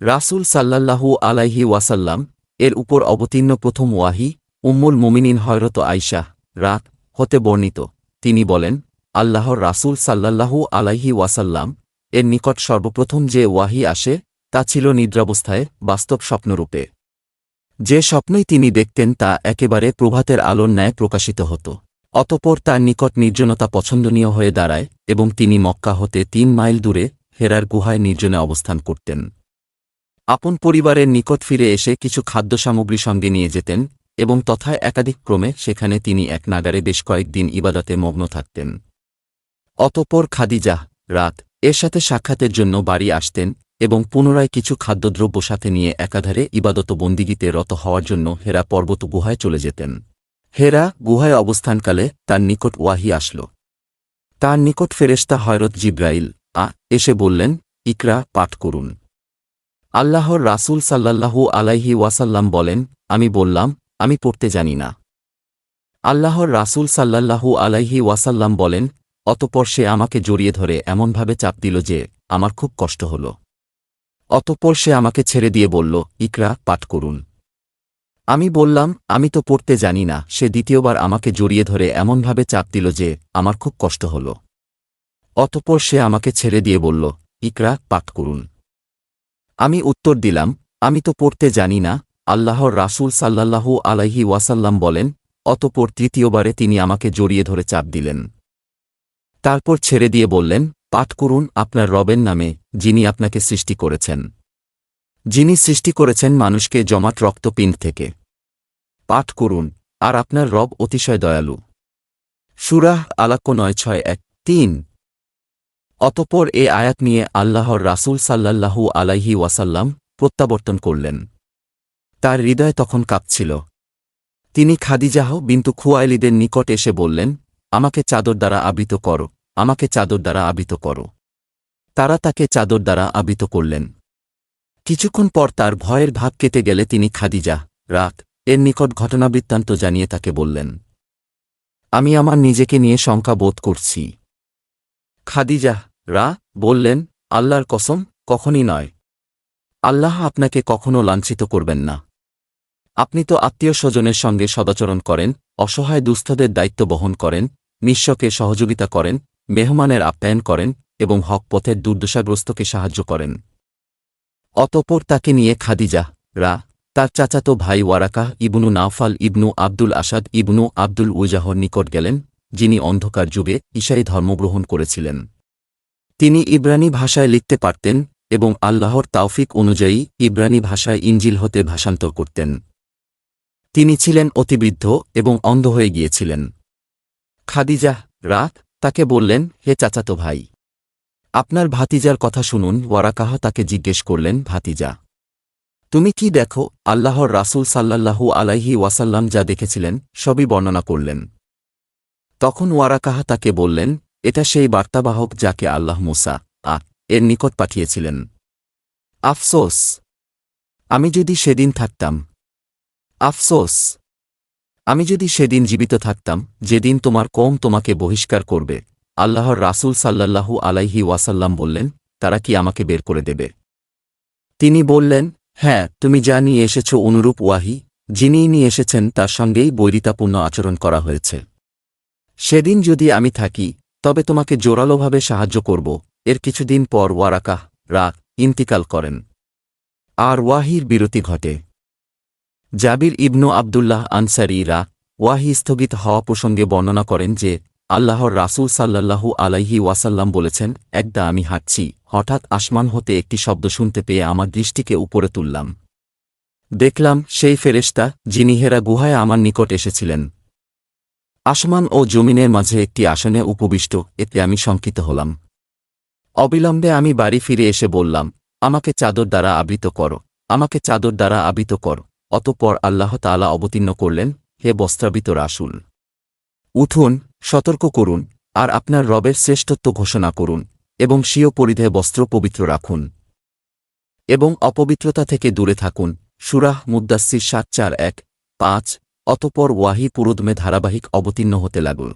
রাসূল সাল্লাল্লাহু আলাইহি ওয়াসাল্লাম এর উপর অবতীর্ণ প্রথম ওয়াহি উম্মুল মুমিনিন হয়রত আয়শা রাত হতে বর্ণিত। তিনি বলেন, আল্লাহর রাসূল সাল্লাল্লাহু আলাইহি ওয়াসাল্লাম এর নিকট সর্বপ্রথম যে ওয়াহি আসে তা ছিল নিদ্রাবস্থায় বাস্তব স্বপ্নরূপে। যে স্বপ্নই তিনি দেখতেন তা একেবারে প্রভাতের আলোর ন্যায় প্রকাশিত হতো। অতপর তার নিকট নির্জনতা পছন্দনীয় হয়ে দাঁড়ায় এবং তিনি মক্কা হতে তিন মাইল দূরে হেরার গুহায় নির্জনে অবস্থান করতেন। আপন পরিবারের নিকট ফিরে এসে কিছু খাদ্য সামগ্রী সঙ্গে নিয়ে যেতেন এবং তথায় একাধিক ক্রমে সেখানে তিনি এক নাগারে বেশ কয়েকদিন ইবাদতে মগ্ন থাকতেন। অতপর খাদিজাহ রাত এর সাথে সাক্ষাতের জন্য বাড়ি আসতেন এবং পুনরায় কিছু খাদ্যদ্রব্য সাথে নিয়ে একাধারে ইবাদত বন্দিগিতে রত হওয়ার জন্য হেরা পর্বত গুহায় চলে যেতেন। হেরা গুহায় অবস্থানকালে তার নিকট ওয়াহি আসল। তার নিকট ফেরেস্তা হয়রত জিব্রাইল আ এসে বললেন, ইকরা, পাঠ করুন। আল্লাহর রাসূল সাল্লাল্লাহু আলাইহি ওয়াসাল্লাম বলেন, আমি বললাম, আমি পড়তে জানি না। আল্লাহর রাসূল সাল্লাল্লাহু আলাইহি ওয়াসাল্লাম বলেন, অতপর সে আমাকে জড়িয়ে ধরে এমনভাবে চাপ দিল যে, আমার খুব কষ্ট হল। অতপর সে আমাকে ছেড়ে দিয়ে বলল, ইকরা, পাঠ করুন। আমি বললাম, আমি তো পড়তে জানি না। সে দ্বিতীয়বার আমাকে জড়িয়ে ধরে এমনভাবে চাপ দিল যে, আমার খুব কষ্ট হল। অতপর সে আমাকে ছেড়ে দিয়ে বলল, ইকরা, পাঠ করুন। আমি উত্তর দিলাম, আমি তো পড়তে জানি না, আল্লাহর রাসূল সাল্লাল্লাহু আলাইহি ওয়াসাল্লাম বলেন, অতপর তৃতীয়বারে তিনি আমাকে জড়িয়ে ধরে চাপ দিলেন। তারপর ছেড়ে দিয়ে বললেন, পাঠ করুন আপনার রবের নামে, যিনি আপনাকে সৃষ্টি করেছেন। যিনি সৃষ্টি করেছেন মানুষকে জমাট রক্তপিণ্ড থেকে। পাঠ করুন, আর আপনার রব অতিশয় দয়ালু। সুরাহ আলাক্য নয় ছয় এক তিন। অতপর এ আয়াত নিয়ে আল্লাহর রাসূল সাল্লাল্লাহু আলাইহি ওয়াসাল্লাম প্রত্যাবর্তন করলেন। তার হৃদয় তখন কাঁপছিল। তিনি খাদিজাহ বিন্তু খুয়াইলিদের নিকট এসে বললেন, আমাকে চাদর দ্বারা আবৃত করো, আমাকে চাদর দ্বারা আবৃত করো। তারা তাকে চাদর দ্বারা আবৃত করলেন। কিছুক্ষণ পর তার ভয়ের ভাব কেটে গেলে তিনি খাদিজা রাত, এর নিকট ঘটনাবৃত্তান্ত জানিয়ে তাকে বললেন, আমি আমার নিজেকে নিয়ে শঙ্কা বোধ করছি। খাদিজা রা বললেন, আল্লাহর কসম কখনই নয়। আল্লাহ আপনাকে কখনো লাঞ্ছিত করবেন না। আপনি তো আত্মীয় স্বজনের সঙ্গে সদাচরণ করেন, অসহায় দুস্থদের দায়িত্ব বহন করেন, নিঃস্বকে সহযোগিতা করেন, মেহমানের আপ্যায়ন করেন এবং হক পথের দুর্দশাগ্রস্তকে সাহায্য করেন। অতপর তাকে নিয়ে খাদিজা, রা, তার চাচাতো ভাই ওয়ারাকাহ ইবনু নাওফাল ইবনু আব্দুল আসাদ ইবনু আব্দুল উজাহর নিকট গেলেন, যিনি অন্ধকার যুগে ঈশাই ধর্মগ্রহণ করেছিলেন। তিনি ইব্রানি ভাষায় লিখতে পারতেন এবং আল্লাহর তাওফিক অনুযায়ী ইব্রানি ভাষায় ইঞ্জিল হতে ভাষান্তর করতেন। তিনি ছিলেন অতিবৃদ্ধ এবং অন্ধ হয়ে গিয়েছিলেন। খাদিজা রাত তাকে বললেন, হে চাচাতো ভাই, আপনার ভাতিজার কথা শুনুন, ওয়ারাকাহ তাকে জিজ্ঞেস করলেন, ভাতিজা, তুমি কি দেখো? আল্লাহর রাসূল সাল্লাল্লাহু আলাইহি ওয়াসাল্লাম যা দেখেছিলেন, সবই বর্ণনা করলেন। তখন ওয়ারাকাহা তাকে বললেন এটা সেই বার্তাবাহক যাকে আল্লাহ মুসা আ এর নিকট পাঠিয়েছিলেন। আফসোস, আমি যদি সেদিন থাকতাম, আফসোস, আমি যদি সেদিন জীবিত থাকতাম, যেদিন তোমার কম তোমাকে বহিষ্কার করবে, আল্লাহর রাসূল সাল্লাল্লাহু আলাইহি ওয়াসাল্লাম বললেন, তারা কি আমাকে বের করে দেবে? তিনি বললেন হ্যাঁ তুমি যা নিয়ে এসেছ অনুরূপ ওয়াহি, যিনিই নিয়ে এসেছেন তার সঙ্গেই বৈরিতাপূর্ণ আচরণ করা হয়েছে। সেদিন যদি আমি থাকি তবে তোমাকে জোরালোভাবে সাহায্য করব। এর কিছুদিন পর ওয়ারাকাহ, রাত, ইন্তিকাল করেন। আর ওয়াহির বিরতি ঘটে। জাবির ইবনু আবদুল্লাহ আনসারিরা ওয়াহি স্থগিত হওয়া প্রসঙ্গে বর্ণনা করেন যে, আল্লাহর রাসূল সাল্লাল্লাহু আলাইহি ওয়াসাল্লাম বলেছেন, একদা আমি হাঁটছি, হঠাৎ আসমান হতে একটি শব্দ শুনতে পেয়ে আমার দৃষ্টিকে উপরে তুললাম। দেখলাম সেই ফেরেশতা, যিনি হেরা গুহায় আমার নিকট এসেছিলেন। আসমান ও জমিনের মাঝে একটি আসনে উপবিষ্ট, এতে আমি শঙ্কিত হলাম। অবিলম্বে আমি বাড়ি ফিরে এসে বললাম, আমাকে চাদর দ্বারা আবৃত করো, আমাকে চাদর দ্বারা আবৃত কর। অতপর আল্লাহ তাআলা অবতীর্ণ করলেন, হে বস্ত্রাবৃত রাসুল, উঠুন, সতর্ক করুন, আর আপনার রবের শ্রেষ্ঠত্ব ঘোষণা করুন, এবং স্বীয় পরিধে বস্ত্র পবিত্র রাখুন। এবং অপবিত্রতা থেকে দূরে থাকুন। সুরাহ মুদ্দাসির সাত চার এক পাঁচ অতপর ওয়াহি পুরোদমে ধারাবাহিক অবতীর্ণ হতে লাগল।